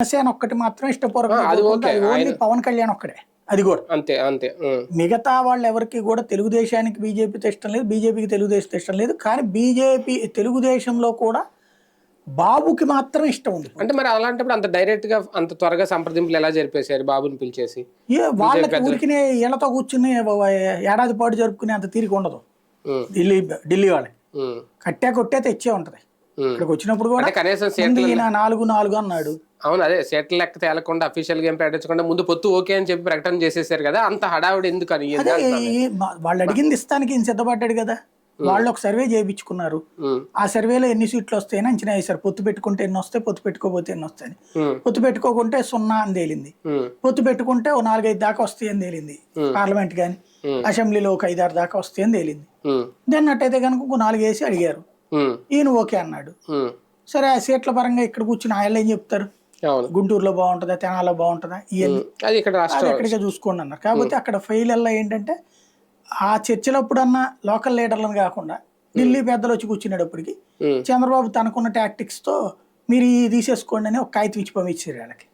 జనసేన ఒక్కటి మాత్రం ఇష్టపూర్వకంగా ఆయన- పవన్ కళ్యాణ్ ఒక్కడే. అది కూడా. అంతే అంతే. మిగతా వాళ్ళు ఎవరికి కూడా తెలుగుదేశానికి బీజేపీతో ఇష్టం లేదు బీజేపీకి తెలుగుదేశంతో ఇష్టం లేదు కానీ బీజేపీ తెలుగుదేశంలో కూడా బాబుకి మాత్రం ఇష్టం ఉంది. అంటే మరి అలాంటప్పుడు అంత డైరెక్ట్గా అంత త్వరగా సంప్రదింపులు ఎలా జరిపేశారు బాబుని పిలిచేసి? ఏ వాళ్ళకి ఊరికినే ఇళ్ళతో కూర్చుని ఏడాది పాటు జరుపుకునే అంత తీరిక ఉండదు. ఢిల్లీ ఢిల్లీ వాళ్ళకి కట్టే కొట్టే తెచ్చే ఉంటది. ఇక్కడికి వచ్చినప్పుడు కూడా కనీసం నాలుగు నాలుగు అన్నాడు. అవును అదే సీట్ల లెక్క తేలకుండా అఫీషియల్గా ఏం ప్రకటించకుండా ముందు పొత్తు ఓకే అని చెప్పి ప్రకటన చేసేసారు కదా అంత హడావుడి ఎందుకు అని? వాళ్ళు అడిగింది ఇస్తానికి ఈయన సిద్ధపడ్డాడు కదా. వాళ్ళు ఒక సర్వే చేయించుకున్నారు. ఆ సర్వేలో ఎన్ని సీట్లు వస్తాయని అంచనా వేశారు. పొత్తు పెట్టుకుంటే ఎన్ని వస్తాయి పొత్తు పెట్టుకోకపోతే ఎన్ని వస్తాయని. పొత్తు పెట్టుకోకుంటే సున్నా అని తేలింది. పొత్తు పెట్టుకుంటే ఓ నాలుగైదు దాకా వస్తాయి అని తేలింది. పార్లమెంట్ కానీ. అసెంబ్లీలో ఒక ఐదారు దాకా వస్తాయి అని తేలింది. దాన్ని అట్టయితే కనుక ఒక నాలుగు వేసి అడిగారు. ఈయన ఓకే అన్నాడు. సరే ఆ సీట్ల పరంగా ఇక్కడ కూర్చుని ఆయన ఏం చెప్తారు? గుంటూరులో బాగుంటుందా తెనాలో బాగుంటుందా? ఇవన్నీ అది ఇక్కడ చూసుకోండి అన్నారు. కాకపోతే అక్కడ ఫెయిల్ అలా ఏంటంటే ఆ చర్చలప్పుడన్నా లోకల్ లీడర్లను కాకుండా ఢిల్లీ పెద్దలు వచ్చి కూర్చునేటప్పటికి చంద్రబాబు తనకున్న టాక్టిక్స్తో మీరు తీసేసుకోండి అని ఒక కాగితం ఇచ్చి పంపించారు వాళ్ళకి.